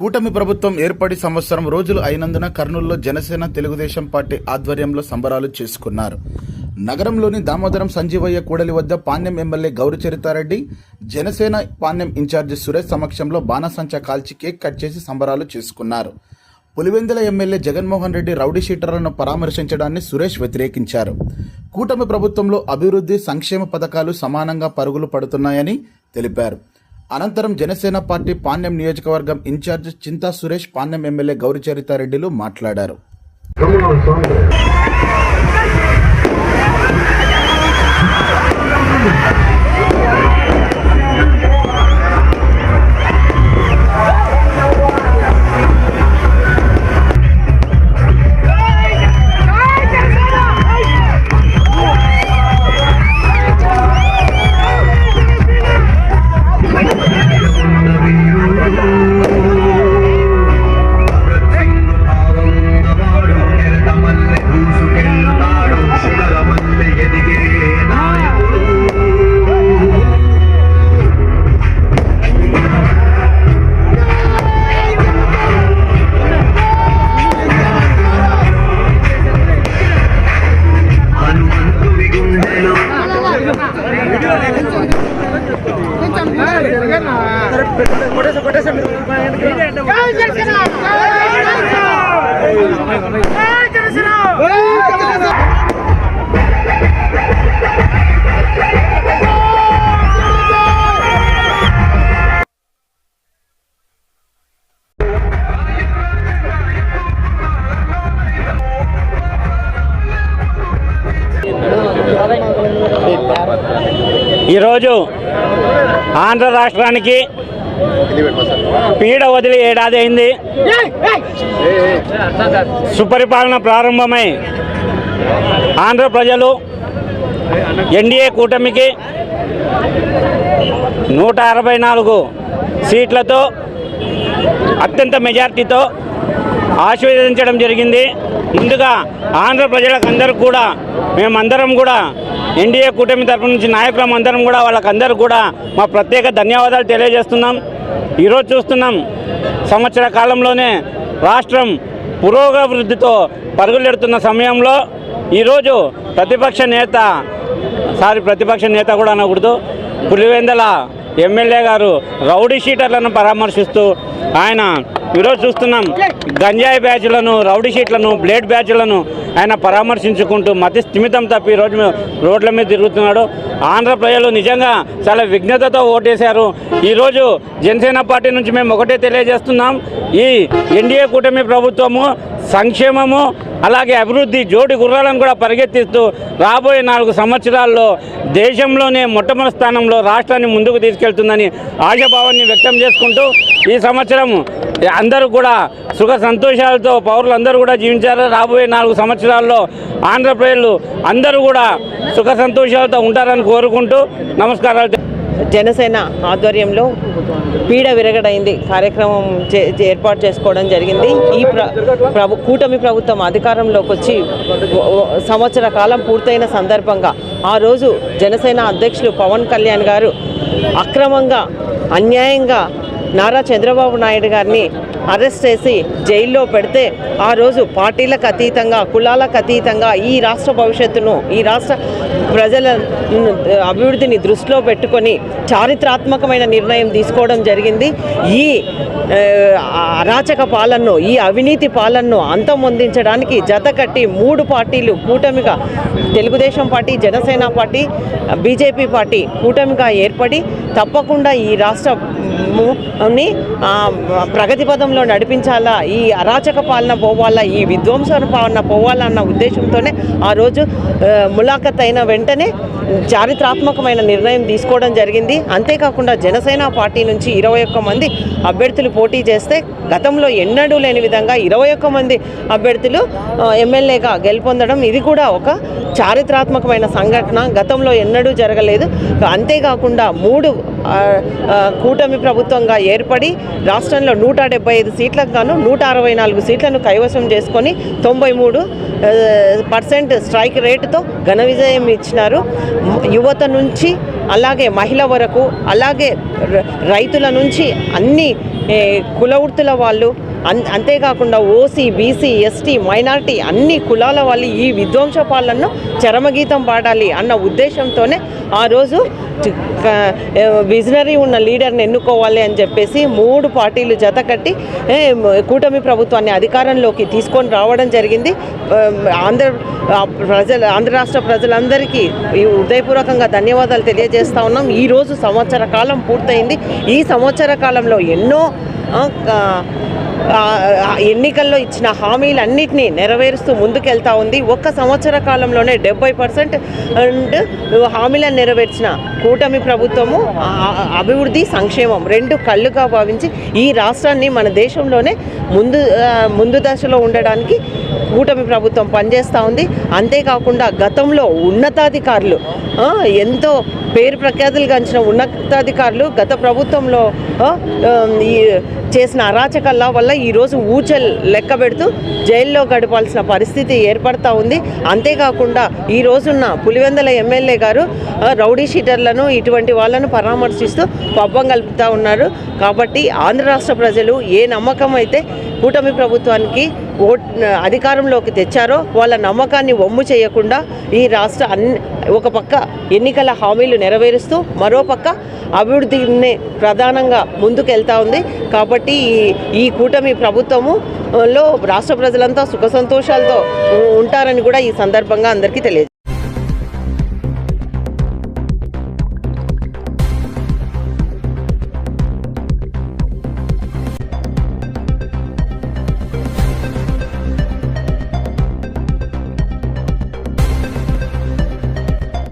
కూటమి ప్రభుత్వం ఏర్పడి సంవత్సరం రోజులు అయినందున కర్నూలులో జనసేన తెలుగుదేశం పార్టీ ఆధ్వర్యంలో సంబరాలు చేసుకున్నారు. నగరంలోని దామోదరం సంజీవయ్య కూడలి వద్ద పాణ్యం ఎమ్మెల్యే గౌరిచరితారెడ్డి జనసేన పాణ్యం ఇన్ఛార్జి సురేష్ సమక్షంలో బాణసంచా కాల్చి కేక్ కట్ చేసి సంబరాలు చేసుకున్నారు. పులివెందుల ఎమ్మెల్యే జగన్మోహన్ రెడ్డి రౌడీ షీటర్లను పరామర్శించడాన్ని సురేష్ వ్యతిరేకించారు. కూటమి ప్రభుత్వంలో అభివృద్ధి సంక్షేమ పథకాలు సమానంగా పరుగులు పడుతున్నాయని తెలిపారు. అనంతరం జనసేన పార్టీ పాణ్యం నియోజకవర్గం ఇన్ఛార్జ్ చింతా సురేష్ పాణ్యం ఎమ్మెల్యే గౌరి చరితారెడ్డిలు మాట్లాడారు. కొట్టేసా మీరు ఈరోజు ఆంధ్ర రాష్ట్రానికి పీడ వదిలి ఏడాది అయింది. సుపరిపాలన ప్రారంభమై ఆంధ్ర ప్రజలు ఎన్డీఏ కూటమికి నూట అరవై నాలుగు సీట్లతో అత్యంత మెజార్టీతో ఆశీర్వదించడం జరిగింది. ముందుగా ఆంధ్ర ప్రజలకు అందరికి కూడా మేమందరం కూడా ఎన్డీఏ కూటమి తరపు నుంచి నాయకులం అందరం కూడా వాళ్ళకందరూ కూడా మా ప్రత్యేక ధన్యవాదాలు తెలియజేస్తున్నాం. ఈరోజు చూస్తున్నాం సంవత్సర కాలంలోనే రాష్ట్రం పురోగవృద్ధితో పరుగులెడుతున్న సమయంలో ఈరోజు ప్రతిపక్ష నేత సారీ ప్రతిపక్ష నేత కూడా అనకూడదు పులివెందల ఎమ్మెల్యే గారు రౌడీ షీటర్లను పరామర్శిస్తూ ఆయన ఈరోజు చూస్తున్నాం గంజాయి బ్యాచ్లను రౌడీ షీట్లను బ్లేడ్ బ్యాచ్లను ఆయన పరామర్శించుకుంటూ మతి స్థిమితం తప్పి ఈరోజు రోడ్ల మీద తిరుగుతున్నాడు. ఆంధ్ర ప్రజలు నిజంగా చాలా విఘ్నతతో ఓటేశారు. ఈరోజు జనసేన పార్టీ నుంచి మేము ఒకటే తెలియజేస్తున్నాం. ఈ ఎన్డీఏ కూటమి ప్రభుత్వము సంక్షేమము అలాగే అభివృద్ధి జోడి గుర్రాలను కూడా పరిగెత్తిస్తూ రాబోయే నాలుగు సంవత్సరాల్లో దేశంలోనే మొట్టమొదటి స్థానంలో రాష్ట్రాన్ని ముందుకు తీసుకెళ్తుందని ఆశాభావాన్ని వ్యక్తం చేసుకుంటూ ఈ సంవత్సరం అందరూ కూడా సుఖ సంతోషాలతో పౌరులందరూ కూడా జీవించారు. రాబోయే నాలుగు సంవత్సరాల్లో ఆంధ్రప్రదేశ్లు అందరూ కూడా సుఖ సంతోషాలతో ఉంటారని కోరుకుంటూ నమస్కారాలు. జనసేన ఆధ్వర్యంలో పీడ విరగడైంది. కార్యక్రమం చే- ఏర్పాటు చేసుకోవడం జరిగింది. ఈ ప్ర ప్రభు కూటమి ప్రభుత్వం అధికారంలోకి వచ్చి సంవత్సర కాలం పూర్తయిన సందర్భంగా ఆ రోజు జనసేన అధ్యక్షులు పవన్ కళ్యాణ్ గారు అక్రమంగా అన్యాయంగా నారా చంద్రబాబు నాయుడు గారిని అరెస్ట్ చేసి జైల్లో పెడితే ఆ రోజు పార్టీలకు అతీతంగా కులాలకు అతీతంగా ఈ రాష్ట్ర భవిష్యత్తును ఈ రాష్ట్ర ప్రజల అభివృద్ధిని దృష్టిలో పెట్టుకొని చారిత్రాత్మకమైన నిర్ణయం తీసుకోవడం జరిగింది. ఈ అరాచక పాలనను ఈ అవినీతి పాలనను అంతమొందించడానికి జత కట్టి మూడు పార్టీలు కూటమిగా Telugu Desam party Janasena party BJP party కూటమిగా ఏర్పడి తప్పకుండా ఈ రాష్ట్ర ని ప్రగతి పదంలో నడిపించాలా ఈ అరాచక పాలన పోవాలా ఈ విధ్వంస పాలన పోవాలా అన్న ఉద్దేశంతోనే ఆ రోజు ములాఖత్ అయిన వెంటనే చారిత్రాత్మకమైన నిర్ణయం తీసుకోవడం జరిగింది. అంతేకాకుండా జనసేన పార్టీ నుంచి ఇరవై ఒక్క మంది అభ్యర్థులు పోటీ చేస్తే గతంలో ఎన్నడూ లేని విధంగా ఇరవై ఒక్క మంది అభ్యర్థులు ఎమ్మెల్యేగా గెలుపొందడం ఇది కూడా ఒక చారిత్రాత్మకమైన సంఘటన. గతంలో ఎన్నడూ జరగలేదు. అంతేకాకుండా మూడు కూటమి ప్రభుత్వంగా ఏర్పడి రాష్ట్రంలో నూట డెబ్బై ఐదు సీట్లకు గాను నూట అరవై నాలుగు సీట్లను కైవసం చేసుకొని తొంభై మూడు పర్సెంట్ స్ట్రైక్ రేటుతో ఘన విజయం ఇచ్చినారు. యువత నుంచి అలాగే మహిళ వరకు అలాగే రైతుల నుంచి అన్ని కులవృత్తుల వాళ్ళు అన్ అంతేకాకుండా ఓసీ బీసీ ఎస్టీ మైనారిటీ అన్ని కులాల వాళ్ళు ఈ విధ్వంస పాలనను చరమగీతం పాడాలి అన్న ఉద్దేశంతోనే ఆ రోజు విజనరీ ఉన్న లీడర్ని ఎన్నుకోవాలి అని చెప్పేసి మూడు పార్టీలు జత కట్టి కూటమి ప్రభుత్వాన్ని అధికారంలోకి తీసుకొని రావడం జరిగింది. ఆంధ్ర ప్రజల ఆంధ్ర రాష్ట్ర ప్రజలందరికీ ఈ హృదయపూర్వకంగా ధన్యవాదాలు తెలియజేస్తా ఉన్నాం. ఈరోజు సంవత్సర కాలం పూర్తయింది. ఈ సంవత్సర కాలంలో ఎన్నో ఎన్నికల్లో ఇచ్చిన హామీలన్నింటినీ నెరవేరుస్తూ ముందుకెళ్తా ఉంది. ఒక్క సంవత్సర కాలంలోనే డెబ్బై పర్సెంట్ అండ్ హామీలను నెరవేర్చిన కూటమి ప్రభుత్వము అభివృద్ధి సంక్షేమం రెండు కళ్ళుగా భావించి ఈ రాష్ట్రాన్ని మన దేశంలోనే ముందు ముందు దశలో ఉండడానికి కూటమి ప్రభుత్వం పనిచేస్తూ ఉంది. అంతేకాకుండా గతంలో ఉన్నతాధికారులు ఎంతో పేరు ప్రఖ్యాతులు గంచిన ఉన్నతాధికారులు గత ప్రభుత్వంలో ఈ చేసిన అరాచకాల వల్ల ఈరోజు ఊచల్ లెక్క పెడుతూ జైల్లో గడపాల్సిన పరిస్థితి ఏర్పడతా ఉంది. అంతేకాకుండా ఈ రోజున్న పులివెందల ఎమ్మెల్యే గారు రౌడీ షీటర్లను ఇటువంటి వాళ్ళను పరామర్శిస్తూ పబ్బం కలుపుతూ ఉన్నారు. కాబట్టి ఆంధ్ర రాష్ట్ర ప్రజలు ఏ నమ్మకం అయితే కూటమి ప్రభుత్వానికి ఓట్ అధికారంలోకి తెచ్చారో వాళ్ళ నమ్మకాన్ని వమ్ము చేయకుండా ఈ రాష్ట్ర అన్ని ఒక పక్క ఎన్నికల హామీలు నెరవేరుస్తూ మరో పక్క అభివృద్ధిని ప్రధానంగా ముందుకెళ్తా ఉంది. కాబట్టి ఈ ఈ కూటమి ప్రభుత్వము లో రాష్ట్ర ప్రజలంతా సుఖ సంతోషాలతో ఉంటారని కూడా ఈ సందర్భంగా అందరికీ తెలియజేస్తారు